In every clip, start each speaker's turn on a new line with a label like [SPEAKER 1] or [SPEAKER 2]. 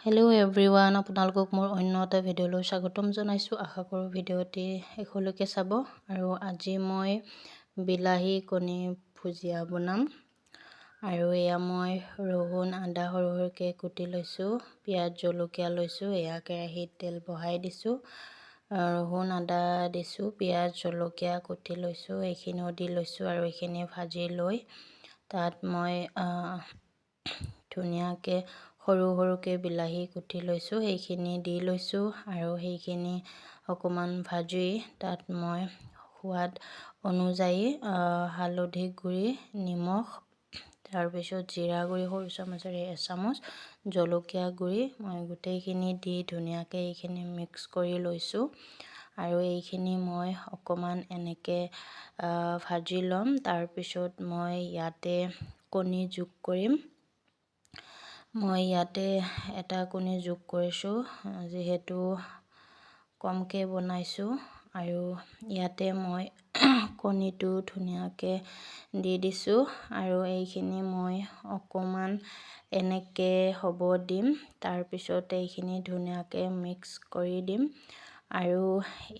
[SPEAKER 1] Hello everyone আপোনালোকক মোৰ অন্য এটা ভিডিঅ'লৈ স্বাগতম জনাইছোঁ। আশা কৰোঁ ভিডিঅ'টি শেষলৈকে চাব আৰু আজি মই বিলাহী কণী ভুজিয়া বনাম আৰু এয়া মই ৰহুন আদা সৰু সৰুকৈ কুটি লৈছোঁ পিঁয়াজ জলকীয়া লৈছোঁ এয়া কেৰাহীত তেল বহাই দিছোঁ ৰহুন আদা দিছোঁ পিঁয়াজ জলকীয়া কুটি লৈছোঁ এইখিনিও দি লৈছোঁ আৰু এইখিনি ভাজি লৈ তাত মই ধুনীয়াকৈ সৰু সৰুকৈ বিলাহী কুটি লৈছোঁ সেইখিনি দি লৈছোঁ আৰু সেইখিনি অকণমান ভাজি তাত মই সোৱাদ অনুযায়ী হালধি গুড়ি নিমখ তাৰপিছত জিৰা গুড়ি সৰু চামুচেৰে এচামুচ জলকীয়া গুড়ি মই গোটেইখিনি দি ধুনীয়াকৈ এইখিনি মিক্স কৰি লৈছোঁ আৰু এইখিনি মই অকণমান এনেকৈ ভাজি ল'ম তাৰপিছত মই ইয়াতে কণী যোগ কৰিম। মই ইয়াতে এটা কণী যোগ কৰিছোঁ যিহেতু কমকৈ বনাইছোঁ আৰু ইয়াতে মই কণীটো ধুনীয়াকৈ দি দিছোঁ আৰু এইখিনি মই অকণমান এনেকৈ হ'ব দিম তাৰপিছত এইখিনি ধুনীয়াকৈ মিক্স কৰি দিম আৰু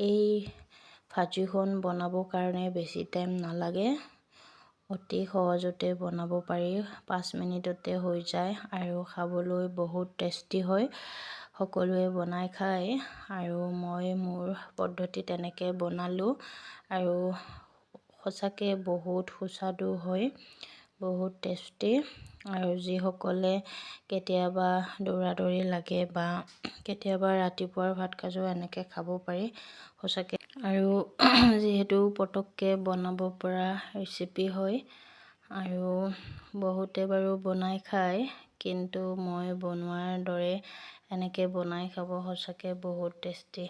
[SPEAKER 1] এই ভাজিখন বনাবৰ কাৰণে বেছি টাইম নালাগে। অতি সহজতে বনাব পাৰি। পাঁচ মিনিটতে হৈ যায় আৰু খাবলৈ বহুত টেষ্টি হয়। সকলোৱে বনাই খায় আৰু মই মোৰ পদ্ধতি তেনেকৈ বনালোঁ আৰু সঁচাকৈ বহুত সুস্বাদু হয় বহুত টেষ্টি আৰু যিসকলে কেতিয়াবা দৌৰা দৌৰি লাগে বা কেতিয়াবা ৰাতিপুৱাৰ ভাত সাঁজো এনেকৈ খাব পাৰি সঁচাকৈ আৰু যিহেতু পটককৈ বনাব পৰা ৰেচিপি হয় আৰু বহুতে বাৰু বনাই খায় কিন্তু মই বনোৱাৰ দৰে এনেকৈ বনাই খাব সঁচাকৈ বহুত টেষ্টি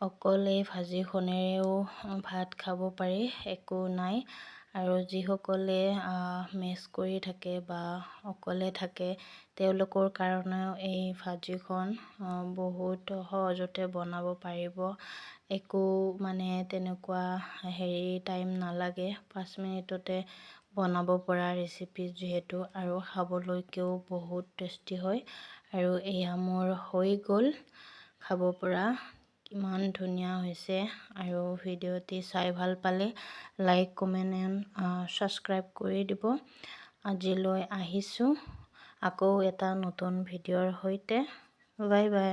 [SPEAKER 1] অকল এই ভাজিখনেৰেও ভাত খাব পাৰি একো নাই। আৰু যিসকলে মেচ কৰি থাকে বা অকলে থাকে তেওঁলোকৰ কাৰণেও এই ভাজিখন বহুত সহজতে বনাব পাৰিব। একো মানে তেনেকুৱা হেৰি টাইম নালাগে। পাঁচ মিনিটতে বনাব পৰা ৰেচিপি যিহেতু আৰু খাবলৈকেও বহুত টেষ্টি হয়। আৰু এয়া মোৰ হৈ গ'ল। খাব পৰা। কিমান ধুনীয়া হৈছে আৰু ভিডিঅ'টি চাই ভালো পালে লাইক, কমেণ্ট এণ্ড ছাবস্ক্ৰাইব কৰি দিব। আজিলৈ আহিছোঁ। আকৌ এটা নতুন ভিডিঅ'ৰ সৈতে। Bye bye.